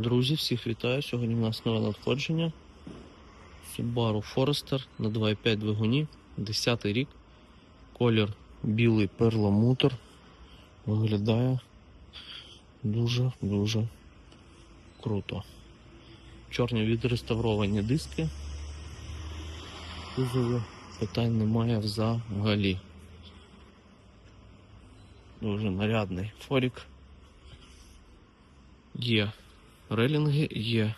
Друзі, всіх вітаю. Сьогодні в нас нове надходження. Subaru Forester на 2.5 двигуні, 10 рік. Колір білий перламутр. Виглядає дуже-дуже круто. Чорні відреставровані диски. Кузові питань немає взагалі. Дуже нарядний форік. Є релінги, є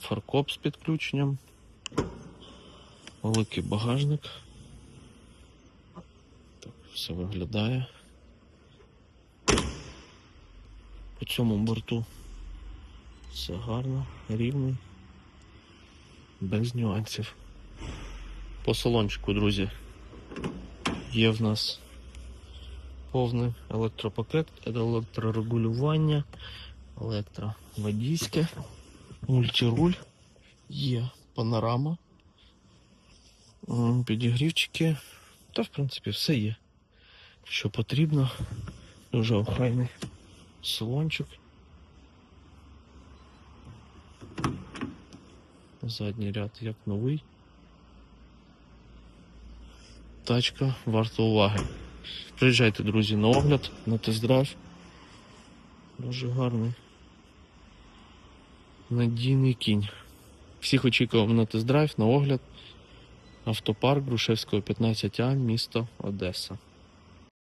фаркоп з підключенням, великий багажник. Так все виглядає. По цьому борту все гарно, рівний, без нюансів. По салончику, друзі, є в нас повний електропакет, електрорегулювання, електроводійське, мультируль, є панорама, підігрівчики, та в принципі все є. Що потрібно. Дуже охайний салончик. Задній ряд як новий. Тачка варта уваги. Приїжджайте, друзі, на огляд, на тест-драйв. Дуже гарний. Надійний кінь. Всіх очікував на тест-драйв, на огляд. Автопарк Грушевського 15А, місто Одеса.